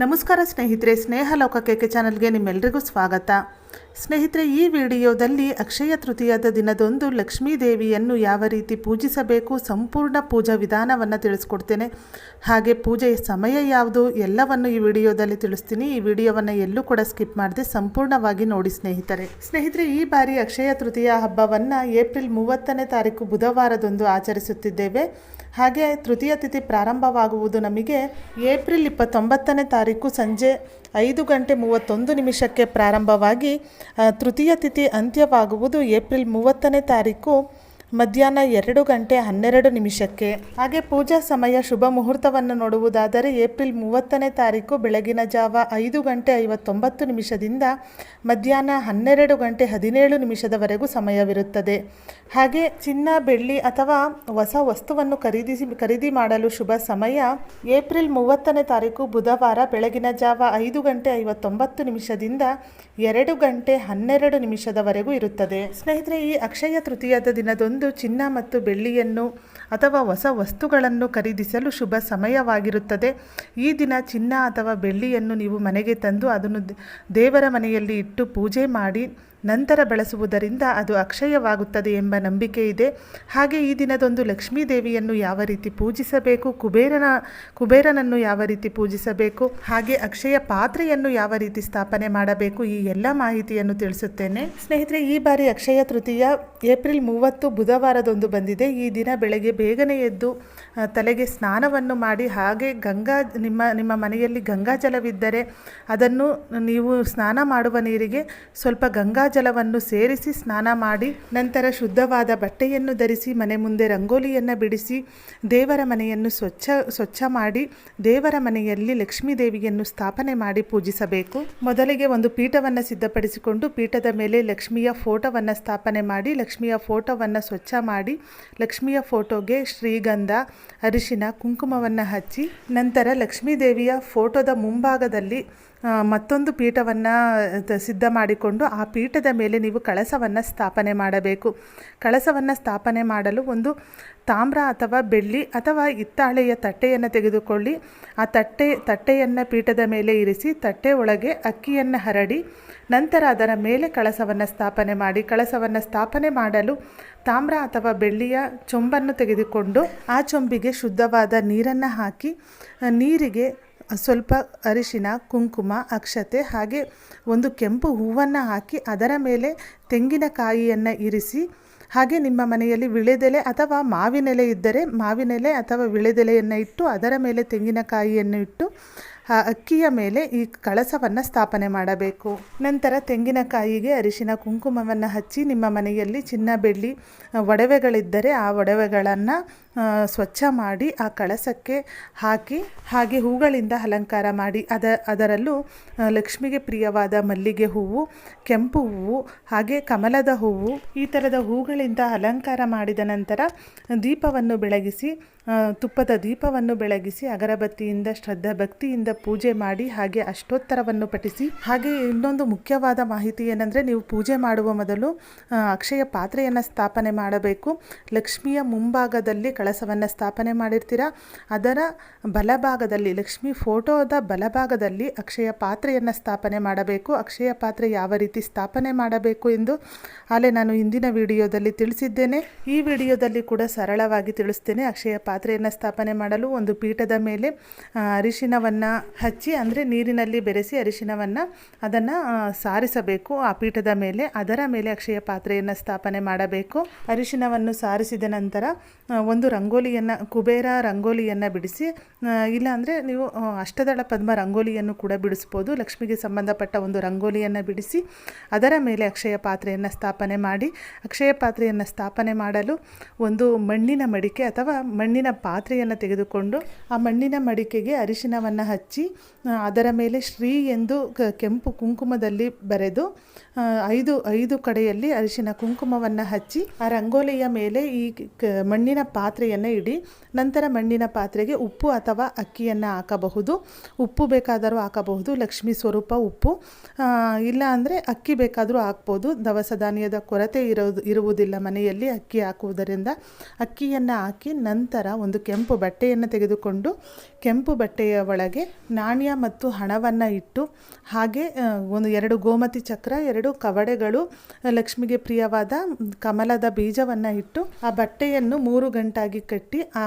ನಮಸ್ಕಾರ ಸ್ನೇಹಿತರೆ ಸ್ನೇಹ ಲೋಕಕ್ಕೆ ಚಾನಲ್ಗೆ ನಿಮ್ಮೆಲ್ಲರಿಗೂ ಸ್ವಾಗತ. ಸ್ನೇಹಿತರೆ, ಈ ವಿಡಿಯೋದಲ್ಲಿ ಅಕ್ಷಯ ತೃತೀಯದ ದಿನದಂದು ಲಕ್ಷ್ಮೀ ದೇವಿಯನ್ನು ಯಾವ ರೀತಿ ಪೂಜಿಸಬೇಕು, ಸಂಪೂರ್ಣ ಪೂಜಾ ವಿಧಾನವನ್ನು ತಿಳಿಸ್ಕೊಡ್ತೇನೆ. ಹಾಗೆ ಪೂಜೆಯ ಸಮಯ ಯಾವುದು ಎಲ್ಲವನ್ನು ಈ ವಿಡಿಯೋದಲ್ಲಿ ತಿಳಿಸ್ತೀನಿ. ಈ ವಿಡಿಯೋವನ್ನು ಎಲ್ಲೂ ಕೂಡ ಸ್ಕಿಪ್ ಮಾಡದೆ ಸಂಪೂರ್ಣವಾಗಿ ನೋಡಿ ಸ್ನೇಹಿತರೆ. ಸ್ನೇಹಿತರೆ, ಈ ಬಾರಿ ಅಕ್ಷಯ ತೃತೀಯ ಹಬ್ಬವನ್ನು ಏಪ್ರಿಲ್ ಮೂವತ್ತನೇ ತಾರೀಕು ಬುಧವಾರದಂದು ಆಚರಿಸುತ್ತಿದ್ದೇವೆ. ಹಾಗೆ ತೃತೀಯ ತಿಥಿ ಪ್ರಾರಂಭವಾಗುವುದು ನಮಗೆ ಏಪ್ರಿಲ್ ಇಪ್ಪತ್ತೊಂಬತ್ತನೇ ತಾರೀಕು ಸಂಜೆ ಐದು ಗಂಟೆ ಮೂವತ್ತೊಂದು ನಿಮಿಷಕ್ಕೆ ಪ್ರಾರಂಭವಾಗಿ ತೃತೀಯ ತಿಥಿ ಅಂತ್ಯವಾಗುವುದು ಏಪ್ರಿಲ್ ಮೂವತ್ತನೇ ತಾರೀಕು ಮಧ್ಯಾಹ್ನ ಎರಡು ಗಂಟೆ ಹನ್ನೆರಡು ನಿಮಿಷಕ್ಕೆ. ಹಾಗೆ ಪೂಜಾ ಸಮಯ ಶುಭ ಮುಹೂರ್ತವನ್ನು ನೋಡುವುದಾದರೆ ಏಪ್ರಿಲ್ ಮೂವತ್ತನೇ ತಾರೀಕು ಬೆಳಗಿನ ಜಾವ ಐದು ಗಂಟೆ ಐವತ್ತೊಂಬತ್ತು ನಿಮಿಷದಿಂದ ಮಧ್ಯಾಹ್ನ ಹನ್ನೆರಡು ಗಂಟೆ ಹದಿನೇಳು ನಿಮಿಷದವರೆಗೂ ಸಮಯವಿರುತ್ತದೆ. ಹಾಗೆ ಚಿನ್ನ, ಬೆಳ್ಳಿ ಅಥವಾ ಹೊಸ ವಸ್ತುವನ್ನು ಖರೀದಿಸಿ, ಖರೀದಿ ಮಾಡಲು ಶುಭ ಸಮಯ ಏಪ್ರಿಲ್ ಮೂವತ್ತನೇ ತಾರೀಕು ಬುಧವಾರ ಬೆಳಗಿನ ಜಾವ ಐದು ಗಂಟೆ ಐವತ್ತೊಂಬತ್ತು ನಿಮಿಷದಿಂದ ಎರಡು ಗಂಟೆ ಹನ್ನೆರಡು ನಿಮಿಷದವರೆಗೂ ಇರುತ್ತದೆ. ಸ್ನೇಹಿತರೆ, ಈ ಅಕ್ಷಯ ತೃತೀಯದ ದಿನದಂದು ಚಿನ್ನ ಮತ್ತು ಬೆಳ್ಳಿಯನ್ನು ಅಥವಾ ಹೊಸ ವಸ್ತುಗಳನ್ನು ಖರೀದಿಸಲು ಶುಭ ಸಮಯವಾಗಿರುತ್ತದೆ. ಈ ದಿನ ಚಿನ್ನ ಅಥವಾ ಬೆಳ್ಳಿಯನ್ನು ನೀವು ಮನೆಗೆ ತಂದು ಅದನ್ನು ದೇವರ ಮನೆಯಲ್ಲಿ ಇಟ್ಟು ಪೂಜೆ ಮಾಡಿ ನಂತರ ಬಳಸುವುದರಿಂದ ಅದು ಅಕ್ಷಯವಾಗುತ್ತದೆ ಎಂಬ ನಂಬಿಕೆ ಇದೆ. ಹಾಗೆ ಈ ದಿನದೊಂದು ಲಕ್ಷ್ಮೀ ದೇವಿಯನ್ನು ಯಾವ ರೀತಿ ಪೂಜಿಸಬೇಕು, ಕುಬೇರನ, ಕುಬೇರನನ್ನು ಯಾವ ರೀತಿ ಪೂಜಿಸಬೇಕು, ಹಾಗೆ ಅಕ್ಷಯ ಪಾತ್ರೆಯನ್ನು ಯಾವ ರೀತಿ ಸ್ಥಾಪನೆ ಮಾಡಬೇಕು ಈ ಎಲ್ಲ ಮಾಹಿತಿಯನ್ನು ತಿಳಿಸುತ್ತೇನೆ. ಸ್ನೇಹಿತರೆ, ಈ ಬಾರಿ ಅಕ್ಷಯ ತೃತೀಯ ಏಪ್ರಿಲ್ ಮೂವತ್ತು ಬುಧವಾರದೊಂದು ಬಂದಿದೆ. ಈ ದಿನ ಬೆಳಗ್ಗೆ ಬೇಗನೆ ಎದ್ದು ತಲೆಗೆ ಸ್ನಾನವನ್ನು ಮಾಡಿ, ಹಾಗೆ ಗಂಗಾ, ನಿಮ್ಮ ನಿಮ್ಮ ಮನೆಯಲ್ಲಿ ಗಂಗಾಜಲವಿದ್ದರೆ ಅದನ್ನು ನೀವು ಸ್ನಾನ ಮಾಡುವ ನೀರಿಗೆ ಸ್ವಲ್ಪ ಗಂಗಾಜಲವನ್ನು ಸೇರಿಸಿ ಸ್ನಾನ ಮಾಡಿ, ನಂತರ ಶುದ್ಧವಾದ ಬಟ್ಟೆಯನ್ನು ಧರಿಸಿ ಮನೆ ಮುಂದೆ ರಂಗೋಲಿಯನ್ನು ಬಿಡಿಸಿ, ದೇವರ ಮನೆಯನ್ನು ಸ್ವಚ್ಛ ಸ್ವಚ್ಛ ಮಾಡಿ, ದೇವರ ಮನೆಯಲ್ಲಿ ಲಕ್ಷ್ಮೀ ದೇವಿಯನ್ನು ಸ್ಥಾಪನೆ ಮಾಡಿ ಪೂಜಿಸಬೇಕು. ಮೊದಲಿಗೆ ಒಂದು ಪೀಠವನ್ನು ಸಿದ್ಧಪಡಿಸಿಕೊಂಡು ಪೀಠದ ಮೇಲೆ ಲಕ್ಷ್ಮಿಯ ಫೋಟೋವನ್ನು ಸ್ಥಾಪನೆ ಮಾಡಿ, ಲಕ್ಷ್ಮಿಯ ಫೋಟೋವನ್ನು ಸ್ವಚ್ಛ ಮಾಡಿ, ಲಕ್ಷ್ಮಿಯ ಫೋಟೋಗೆ ಶ್ರೀಗಂಧ, ಅರಿಶಿನ, ಕುಂಕುಮವನ್ನು ಹಚ್ಚಿ, ನಂತರ ಲಕ್ಷ್ಮೀ ದೇವಿಯ ಫೋಟೋದ ಮುಂಭಾಗದಲ್ಲಿ ಮತ್ತೊಂದು ಪೀಠವನ್ನು ಸಿದ್ಧ ಮಾಡಿಕೊಂಡು ಆ ಪೀಠದ ಮೇಲೆ ನೀವು ಕಳಸವನ್ನು ಸ್ಥಾಪನೆ ಮಾಡಬೇಕು. ಕಳಸವನ್ನು ಸ್ಥಾಪನೆ ಮಾಡಲು ಒಂದು ತಾಮ್ರ ಅಥವಾ ಬೆಳ್ಳಿ ಅಥವಾ ಹಿತ್ತಾಳೆಯ ತಟ್ಟೆಯನ್ನು ತೆಗೆದುಕೊಳ್ಳಿ. ಆ ತಟ್ಟೆ, ತಟ್ಟೆಯನ್ನು ಪೀಠದ ಮೇಲೆ ಇರಿಸಿ, ತಟ್ಟೆ ಒಳಗೆ ಅಕ್ಕಿಯನ್ನು ಹರಡಿ, ನಂತರ ಅದರ ಮೇಲೆ ಕಳಸವನ್ನು ಸ್ಥಾಪನೆ ಮಾಡಿ. ಕಳಸವನ್ನು ಸ್ಥಾಪನೆ ಮಾಡಲು ತಾಮ್ರ ಅಥವಾ ಬೆಳ್ಳಿಯ ಚೊಂಬನ್ನು ತೆಗೆದುಕೊಂಡು ಆ ಚೊಂಬಿಗೆ ಶುದ್ಧವಾದ ನೀರನ್ನು ಹಾಕಿ ನೀರಿಗೆ ಸ್ವಲ್ಪ ಅರಿಶಿನ, ಕುಂಕುಮ, ಅಕ್ಷತೆ ಹಾಗೆ ಒಂದು ಕೆಂಪು ಹೂವನ್ನು ಹಾಕಿ ಅದರ ಮೇಲೆ ತೆಂಗಿನಕಾಯಿಯನ್ನು ಇರಿಸಿ, ಹಾಗೆ ನಿಮ್ಮ ಮನೆಯಲ್ಲಿ ವಿಳೆದೆಲೆ ಅಥವಾ ಮಾವಿನೆಲೆ ಇದ್ದರೆ ಮಾವಿನೆಲೆ ಅಥವಾ ವಿಳೆದೆಲೆಯನ್ನು ಇಟ್ಟು ಅದರ ಮೇಲೆ ತೆಂಗಿನಕಾಯಿಯನ್ನು ಇಟ್ಟು ಆ ಅಕ್ಕಿಯ ಮೇಲೆ ಈ ಕಳಸವನ್ನು ಸ್ಥಾಪನೆ ಮಾಡಬೇಕು. ನಂತರ ತೆಂಗಿನಕಾಯಿಗೆ ಅರಿಶಿನ ಕುಂಕುಮವನ್ನು ಹಚ್ಚಿ ನಿಮ್ಮ ಮನೆಯಲ್ಲಿ ಚಿನ್ನ, ಬೆಳ್ಳಿ ಒಡವೆಗಳಿದ್ದರೆ ಆ ಒಡವೆಗಳನ್ನು ಸ್ವಚ್ಛ ಮಾಡಿ ಆ ಕಳಸಕ್ಕೆ ಹಾಕಿ, ಹಾಗೆ ಹೂಗಳಿಂದ ಅಲಂಕಾರ ಮಾಡಿ. ಅದ, ಅದರಲ್ಲೂ ಲಕ್ಷ್ಮಿಗೆ ಪ್ರಿಯವಾದ ಮಲ್ಲಿಗೆ ಹೂವು, ಕೆಂಪು ಹೂವು, ಹಾಗೆ ಕಮಲದ ಹೂವು, ಈ ಥರದ ಹೂಗಳಿಂದ ಅಲಂಕಾರ ಮಾಡಿದ ನಂತರ ದೀಪವನ್ನು ಬೆಳಗಿಸಿ ತುಪ್ಪದ ದೀಪವನ್ನು ಬೆಳಗಿಸಿ ಅಗರಬತ್ತಿಯಿಂದ ಶ್ರದ್ಧಾ ಭಕ್ತಿಯಿಂದ ಪೂಜೆ ಮಾಡಿ ಹಾಗೆ ಅಷ್ಟೋತ್ತರವನ್ನು ಪಠಿಸಿ. ಹಾಗೆ ಇನ್ನೊಂದು ಮುಖ್ಯವಾದ ಮಾಹಿತಿ ಏನಂದರೆ ನೀವು ಪೂಜೆ ಮಾಡುವ ಮೊದಲು ಅಕ್ಷಯ ಪಾತ್ರೆಯನ್ನು ಸ್ಥಾಪನೆ ಮಾಡಬೇಕು. ಲಕ್ಷ್ಮಿಯ ಮುಂಭಾಗದಲ್ಲಿ ಕಳಸವನ್ನು ಸ್ಥಾಪನೆ ಮಾಡಿರ್ತೀರ? ಅದರ ಬಲಭಾಗದಲ್ಲಿ, ಲಕ್ಷ್ಮಿ ಫೋಟೋದ ಬಲಭಾಗದಲ್ಲಿ ಅಕ್ಷಯ ಪಾತ್ರೆಯನ್ನು ಸ್ಥಾಪನೆ ಮಾಡಬೇಕು. ಅಕ್ಷಯ ಪಾತ್ರೆ ಯಾವ ರೀತಿ ಸ್ಥಾಪನೆ ಮಾಡಬೇಕು ಎಂದು ಆಲೆ ನಾನು ಹಿಂದಿನ ವಿಡಿಯೋದಲ್ಲಿ ತಿಳಿಸಿದ್ದೇನೆ. ಈ ವಿಡಿಯೋದಲ್ಲಿ ಕೂಡ ಸರಳವಾಗಿ ತಿಳಿಸ್ತೇನೆ. ಅಕ್ಷಯ ಪಾತ್ರೆಯನ್ನು ಸ್ಥಾಪನೆ ಮಾಡಲು ಒಂದು ಪೀಠದ ಮೇಲೆ ಅರಿಶಿನವನ್ನು ಹಚ್ಚಿ, ಅಂದರೆ ನೀರಿನಲ್ಲಿ ಬೆರೆಸಿ ಅರಿಶಿನವನ್ನು ಅದನ್ನು ಸಾರಿಸಬೇಕು. ಆ ಪೀಠದ ಮೇಲೆ, ಅದರ ಮೇಲೆ ಅಕ್ಷಯ ಪಾತ್ರೆಯನ್ನು ಸ್ಥಾಪನೆ ಮಾಡಬೇಕು. ಅರಿಶಿನವನ್ನು ಸಾರಿಸಿದ ನಂತರ ಒಂದು ರಂಗೋಲಿಯನ್ನು, ಕುಬೇರ ರಂಗೋಲಿಯನ್ನು ಬಿಡಿಸಿ ಇಲ್ಲಾಂದರೆ ನೀವು ಅಷ್ಟದಳ ಪದ್ಮ ರಂಗೋಲಿಯನ್ನು ಕೂಡ ಬಿಡಿಸ್ಬೋದು. ಲಕ್ಷ್ಮಿಗೆ ಸಂಬಂಧಪಟ್ಟ ಒಂದು ರಂಗೋಲಿಯನ್ನು ಬಿಡಿಸಿ, ಅದರ ಮೇಲೆ ಅಕ್ಷಯ ಪಾತ್ರೆಯನ್ನು ಸ್ಥಾಪನೆ ಮಾಡಿ, ಅಕ್ಷಯ ಪಾತ್ರೆಯನ್ನು ಸ್ಥಾಪನೆ ಮಾಡಲು ಒಂದು ಮಣ್ಣಿನ ಮಡಿಕೆ ಅಥವಾ ಮಣ್ಣಿನ ಪಾತ್ರೆಯನ್ನು ತೆಗೆದುಕೊಂಡು ಆ ಮಣ್ಣಿನ ಮಡಿಕೆಗೆ ಅರಿಶಿನವನ್ನು ಹಚ್ಚಿ ಅದರ ಮೇಲೆ ಶ್ರೀ ಎಂದು ಕೆಂಪು ಕುಂಕುಮದಲ್ಲಿ ಬರೆದು ಐದು ಐದು ಕಡೆಯಲ್ಲಿ ಅರಿಶಿನ ಕುಂಕುಮವನ್ನು ಹಚ್ಚಿ, ಆ ರಂಗೋಲಿಯ ಮೇಲೆ ಈ ಮಣ್ಣಿನ ಪಾತ್ರೆಯನ್ನು ಇಡಿ, ನಂತರ ಮಣ್ಣಿನ ಪಾತ್ರೆಗೆ ಉಪ್ಪು ಅಥವಾ ಅಕ್ಕಿಯನ್ನು ಹಾಕಬಹುದು. ಉಪ್ಪು ಬೇಕಾದರೂ ಹಾಕಬಹುದು, ಲಕ್ಷ್ಮಿ ಸ್ವರೂಪ ಉಪ್ಪು. ಇಲ್ಲ ಅಂದರೆ ಅಕ್ಕಿ ಬೇಕಾದರೂ ಹಾಕ್ಬೋದು. ದವಸ ಧಾನ್ಯದ ಕೊರತೆ ಇರೋದು, ಇರುವುದಿಲ್ಲ ಮನೆಯಲ್ಲಿ ಅಕ್ಕಿ ಹಾಕುವುದರಿಂದ. ಅಕ್ಕಿಯನ್ನು ಹಾಕಿ ನಂತರ ಒಂದು ಕೆಂಪು ಬಟ್ಟೆಯನ್ನು ತೆಗೆದುಕೊಂಡು ಕೆಂಪು ಬಟ್ಟೆಯ ಒಳಗೆ ನಾಣ್ಯ ಮತ್ತು ಹಣವನ್ನು ಇಟ್ಟು ಹಾಗೆ ಒಂದು ಎರಡು ಗೋಮತಿ ಚಕ್ರ, ಎರಡು ಕವಡೆಗಳು, ಲಕ್ಷ್ಮಿಗೆ ಪ್ರಿಯವಾದ ಕಮಲದ ಬೀಜವನ್ನು ಇಟ್ಟು ಆ ಬಟ್ಟೆಯನ್ನು ಮೂರು ಗಂಟಾಗಿ ಕಟ್ಟಿ ಆ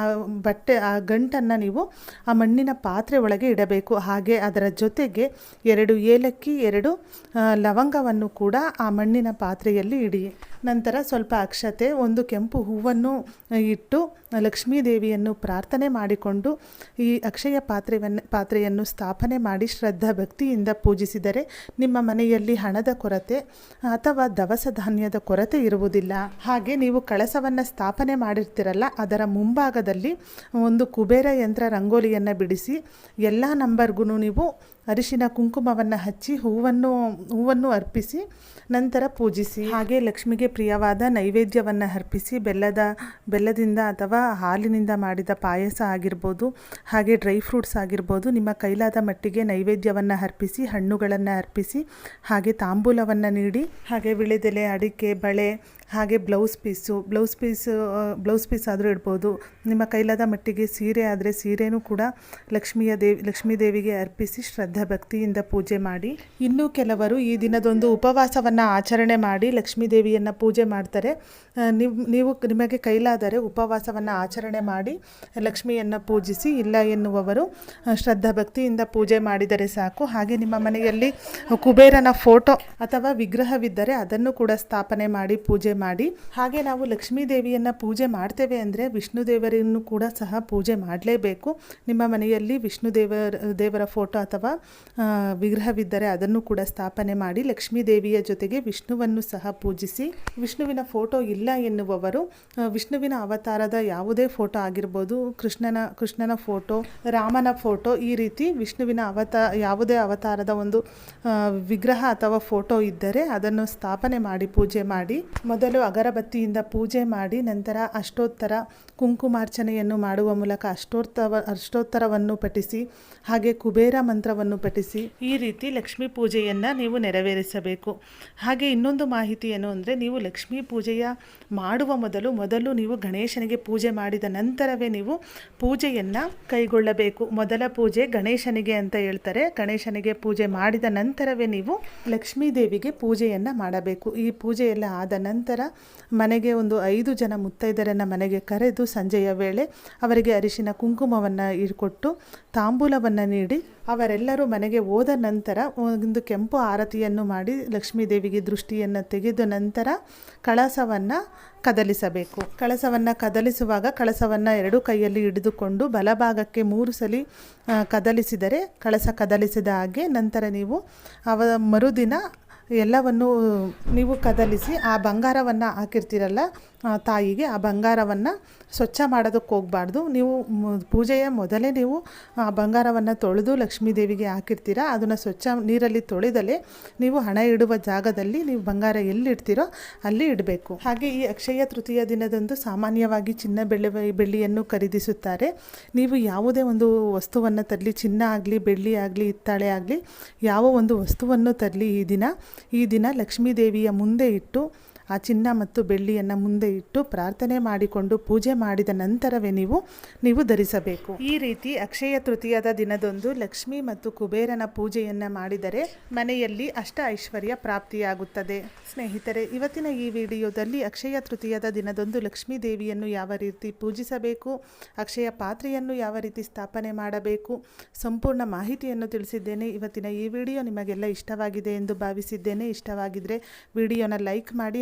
ಬಟ್ಟೆ, ಆ ಗಂಟನ್ನು ನೀವು ಆ ಮಣ್ಣಿನ ಪಾತ್ರೆ ಒಳಗೆ ಇಡಬೇಕು. ಹಾಗೆ ಅದರ ಜೊತೆಗೆ ಎರಡು ಏಲಕ್ಕಿ, ಎರಡು ಲವಂಗವನ್ನು ಕೂಡ ಆ ಮಣ್ಣಿನ ಪಾತ್ರೆಯಲ್ಲಿ ಇಡಿ. ನಂತರ ಸ್ವಲ್ಪ ಅಕ್ಷತೆ, ಒಂದು ಕೆಂಪು ಹೂವನ್ನು ಇಟ್ಟು ಲಕ್ಷ್ಮೀ ದೇವಿಯನ್ನು ಪ್ರಾರ್ಥನೆ ಮಾಡಿಕೊಂಡು ಈ ಅಕ್ಷಯ ಪಾತ್ರೆಯನ್ನು ಪಾತ್ರೆಯನ್ನು ಸ್ಥಾಪನೆ ಮಾಡಿ ಶ್ರದ್ಧಾ ಭಕ್ತಿಯಿಂದ ಪೂಜಿಸಿದರೆ ನಿಮ್ಮ ಮನೆಯಲ್ಲಿ ಹಣದ ಕೊರತೆ ಅಥವಾ ದವಸ ಧಾನ್ಯದ ಕೊರತೆ ಇರುವುದಿಲ್ಲ. ಹಾಗೆ ನೀವು ಕಳಸವನ್ನು ಸ್ಥಾಪನೆ ಮಾಡಿರ್ತೀರಲ್ಲ, ಅದರ ಮುಂಭಾಗದಲ್ಲಿ ಒಂದು ಕುಬೇರ ಯಂತ್ರ ರಂಗೋಲಿಯನ್ನು ಬಿಡಿಸಿ ಎಲ್ಲ ನಂಬರ್ಗೂ ನೀವು ಅರಿಶಿನ ಕುಂಕುಮವನ್ನು ಹಚ್ಚಿ ಹೂವನ್ನು ಹೂವನ್ನು ಅರ್ಪಿಸಿ, ನಂತರ ಪೂಜಿಸಿ. ಹಾಗೆ ಲಕ್ಷ್ಮಿಗೆ ಪ್ರಿಯವಾದ ನೈವೇದ್ಯವನ್ನು ಅರ್ಪಿಸಿ, ಬೆಲ್ಲದ, ಬೆಲ್ಲದಿಂದ ಅಥವಾ ಹಾಲಿನಿಂದ ಮಾಡಿದ ಪಾಯಸ ಆಗಿರ್ಬೋದು, ಹಾಗೆ ಡ್ರೈ ಫ್ರೂಟ್ಸ್ ಆಗಿರ್ಬೋದು, ನಿಮ್ಮ ಕೈಲಾದ ಮಟ್ಟಿಗೆ ನೈವೇದ್ಯವನ್ನು ಅರ್ಪಿಸಿ, ಹಣ್ಣುಗಳನ್ನು ಅರ್ಪಿಸಿ, ಹಾಗೆ ತಾಂಬೂಲವನ್ನು ನೀಡಿ, ಹಾಗೆ ವಿಳೆದೆಲೆ, ಅಡಿಕೆ, ಬಳೆ ಹಾಗೆ blouse piece, blouse piece blouse piece ಆದರೂ ಇಡ್ಬೋದು. ನಿಮ್ಮ ಕೈಲಾದ ಮಟ್ಟಿಗೆ ಸೀರೆ ಆದರೆ ಸೀರೆನೂ ಕೂಡ ಲಕ್ಷ್ಮಿಯ ದೇವಿ, ಲಕ್ಷ್ಮೀ ದೇವಿಗೆ ಅರ್ಪಿಸಿ ಶ್ರದ್ಧಾ ಭಕ್ತಿಯಿಂದ ಪೂಜೆ ಮಾಡಿ. ಇನ್ನೂ ಕೆಲವರು ಈ ದಿನದೊಂದು ಉಪವಾಸವನ್ನು ಆಚರಣೆ ಮಾಡಿ ಲಕ್ಷ್ಮೀ ದೇವಿಯನ್ನು ಪೂಜೆ ಮಾಡ್ತಾರೆ. ನೀವು ನೀವು ನಿಮಗೆ ಕೈಲಾದರೆ ಉಪವಾಸವನ್ನು ಆಚರಣೆ ಮಾಡಿ ಲಕ್ಷ್ಮಿಯನ್ನು ಪೂಜಿಸಿ ಇಲ್ಲ ಎನ್ನುವವರು ಶ್ರದ್ಧಾ ಭಕ್ತಿಯಿಂದ ಪೂಜೆ ಮಾಡಿದರೆ ಸಾಕು. ಹಾಗೆ ನಿಮ್ಮ ಮನೆಯಲ್ಲಿ ಕುಬೇರನ ಫೋಟೋ ಅಥವಾ ವಿಗ್ರಹವಿದ್ದರೆ ಅದನ್ನು ಕೂಡ ಸ್ಥಾಪನೆ ಮಾಡಿ ಪೂಜೆ ಮಾಡಿ. ಹಾಗೆ ನಾವು ಲಕ್ಷ್ಮೀ ದೇವಿಯನ್ನು ಪೂಜೆ ಮಾಡ್ತೇವೆ ಅಂದರೆ ವಿಷ್ಣು ದೇವರನ್ನು ಕೂಡ ಸಹ ಪೂಜೆ ಮಾಡಲೇಬೇಕು. ನಿಮ್ಮ ಮನೆಯಲ್ಲಿ ವಿಷ್ಣು ದೇವರ ದೇವರ ಫೋಟೋ ಅಥವಾ ವಿಗ್ರಹವಿದ್ದರೆ ಅದನ್ನು ಕೂಡ ಸ್ಥಾಪನೆ ಮಾಡಿ ಲಕ್ಷ್ಮೀ ದೇವಿಯ ಜೊತೆಗೆ ವಿಷ್ಣುವನ್ನು ಸಹ ಪೂಜಿಸಿ. ವಿಷ್ಣುವಿನ ಫೋಟೋ ಇಲ್ಲ ಎನ್ನುವವರು ವಿಷ್ಣುವಿನ ಅವತಾರದ ಯಾವುದೇ ಫೋಟೋ ಆಗಿರ್ಬೋದು, ಕೃಷ್ಣನ ಕೃಷ್ಣನ ಫೋಟೋ, ರಾಮನ ಫೋಟೋ ಈ ರೀತಿ ವಿಷ್ಣುವಿನ ಅವತಾ, ಯಾವುದೇ ಅವತಾರದ ಒಂದು ವಿಗ್ರಹ ಅಥವಾ ಫೋಟೋ ಇದ್ದರೆ ಅದನ್ನು ಸ್ಥಾಪನೆ ಮಾಡಿ, ಪೂಜೆ ಮಾಡಿ. ಮೊದಲು ಅಗರಬತ್ತಿಯಿಂದ ಪೂಜೆ ಮಾಡಿ ನಂತರ ಅಷ್ಟೋತ್ತರ ಕುಂಕುಮಾರ್ಚನೆಯನ್ನು ಮಾಡುವ ಮೂಲಕ ಅಷ್ಟೋತ್ತವ, ಅಷ್ಟೋತ್ತರವನ್ನು ಪಠಿಸಿ, ಹಾಗೆ ಕುಬೇರ ಮಂತ್ರವನ್ನು ಪಠಿಸಿ, ಈ ರೀತಿ ಲಕ್ಷ್ಮೀ ಪೂಜೆಯನ್ನು ನೀವು ನೆರವೇರಿಸಬೇಕು. ಹಾಗೆ ಇನ್ನೊಂದು ಮಾಹಿತಿ ಏನು ಅಂದರೆ, ನೀವು ಲಕ್ಷ್ಮೀ ಪೂಜೆಯ ಮಾಡುವ ಮೊದಲು ಮೊದಲು ನೀವು ಗಣೇಶನಿಗೆ ಪೂಜೆ ಮಾಡಿದ ನಂತರವೇ ನೀವು ಪೂಜೆಯನ್ನು ಕೈಗೊಳ್ಳಬೇಕು. ಮೊದಲ ಪೂಜೆ ಗಣೇಶನಿಗೆ ಅಂತ ಹೇಳ್ತಾರೆ. ಗಣೇಶನಿಗೆ ಪೂಜೆ ಮಾಡಿದ ನಂತರವೇ ನೀವು ಲಕ್ಷ್ಮೀ ದೇವಿಗೆ ಪೂಜೆಯನ್ನು ಮಾಡಬೇಕು. ಈ ಪೂಜೆಯೆಲ್ಲ ಆದ ನಂತರ ಮನೆಗೆ ಒಂದು ಐದು ಜನ ಮುತ್ತೈದರನ್ನು ಮನೆಗೆ ಕರೆದು ಸಂಜೆಯ ವೇಳೆ ಅವರಿಗೆ ಅರಿಶಿನ ಕುಂಕುಮವನ್ನು ಇಟ್ಕೊಟ್ಟು ತಾಂಬೂಲವನ್ನು ನೀಡಿ ಅವರೆಲ್ಲರೂ ಮನೆಗೆ ಹೋದ ನಂತರ ಒಂದು ಕೆಂಪು ಆರತಿಯನ್ನು ಮಾಡಿ ಲಕ್ಷ್ಮೀದೇವಿಗೆ ದೃಷ್ಟಿಯನ್ನು ತೆಗೆದ ನಂತರ ಕಳಸವನ್ನು ಕದಲಿಸಬೇಕು. ಕಳಸವನ್ನು ಕದಲಿಸುವಾಗ ಕಳಸವನ್ನು ಎರಡು ಕೈಯಲ್ಲಿ ಹಿಡಿದುಕೊಂಡು ಬಲಭಾಗಕ್ಕೆ ಮೂರು ಸಲ ಕದಲಿಸಿದರೆ ಕಳಸ ಕದಲಿಸಿದ ಹಾಗೆ ನಂತರ ನೀವು ಅವ ಮರುದಿನ ಎಲ್ಲವನ್ನು ನೀವು ಕದಲಿಸಿ ಆ ಬಂಗಾರವನ್ನು ಹಾಕಿರ್ತೀರಲ್ಲ ತಾಯಿಗೆ ಆ ಬಂಗಾರವನ್ನು ಸ್ವಚ್ಛ ಮಾಡೋದಕ್ಕೆ ಹೋಗಬಾರ್ದು. ನೀವು ಪೂಜೆಯ ಮೊದಲೇ ನೀವು ಆ ಬಂಗಾರವನ್ನು ತೊಳೆದು ಲಕ್ಷ್ಮೀ ದೇವಿಗೆ ಹಾಕಿರ್ತೀರ, ಅದನ್ನು ಸ್ವಚ್ಛ ನೀರಲ್ಲಿ ತೊಳೆದಲೇ ನೀವು ಹಣ ಇಡುವ ಜಾಗದಲ್ಲಿ ನೀವು ಬಂಗಾರ ಎಲ್ಲಿಡ್ತೀರೋ ಅಲ್ಲಿ ಇಡಬೇಕು. ಹಾಗೆ ಈ ಅಕ್ಷಯ ತೃತೀಯ ದಿನದಂದು ಸಾಮಾನ್ಯವಾಗಿ ಚಿನ್ನ ಬೆಳ್ಳಿ, ಬೆಳ್ಳಿಯನ್ನು ಖರೀದಿಸುತ್ತಾರೆ. ನೀವು ಯಾವುದೇ ಒಂದು ವಸ್ತುವನ್ನು ತರಲಿ, ಚಿನ್ನ ಆಗಲಿ, ಬೆಳ್ಳಿ ಆಗಲಿ, ಹಿತ್ತಾಳೆ ಆಗಲಿ, ಯಾವ ಒಂದು ವಸ್ತುವನ್ನು ತರಲಿ ಈ ದಿನ ಈ ದಿನ ಲಕ್ಷ್ಮೀದೇವಿಯ ಮುಂದೆ ಇಟ್ಟು ಆ ಚಿನ್ನ ಮತ್ತು ಬೆಳ್ಳಿಯನ್ನು ಮುಂದೆ ಇಟ್ಟು ಪ್ರಾರ್ಥನೆ ಮಾಡಿಕೊಂಡು ಪೂಜೆ ಮಾಡಿದ ನಂತರವೇ ನೀವು ನೀವು ಧರಿಸಬೇಕು. ಈ ರೀತಿ ಅಕ್ಷಯ ತೃತೀಯದ ದಿನದಂದು ಲಕ್ಷ್ಮಿ ಮತ್ತು ಕುಬೇರನ ಪೂಜೆಯನ್ನು ಮಾಡಿದರೆ ಮನೆಯಲ್ಲಿ ಅಷ್ಟ ಐಶ್ವರ್ಯ ಪ್ರಾಪ್ತಿಯಾಗುತ್ತದೆ. ಸ್ನೇಹಿತರೆ, ಇವತ್ತಿನ ಈ ವಿಡಿಯೋದಲ್ಲಿ ಅಕ್ಷಯ ತೃತೀಯದ ದಿನದಂದು ಲಕ್ಷ್ಮೀ ದೇವಿಯನ್ನು ಯಾವ ರೀತಿ ಪೂಜಿಸಬೇಕು, ಅಕ್ಷಯ ಪಾತ್ರೆಯನ್ನು ಯಾವ ರೀತಿ ಸ್ಥಾಪನೆ ಮಾಡಬೇಕು, ಸಂಪೂರ್ಣ ಮಾಹಿತಿಯನ್ನು ತಿಳಿಸಿದ್ದೇನೆ. ಇವತ್ತಿನ ಈ ವಿಡಿಯೋ ನಿಮಗೆಲ್ಲ ಇಷ್ಟವಾಗಿದೆ ಎಂದು ಭಾವಿಸಿದ್ದೇನೆ. ಇಷ್ಟವಾಗಿದ್ದರೆ ವಿಡಿಯೋನ ಲೈಕ್ ಮಾಡಿ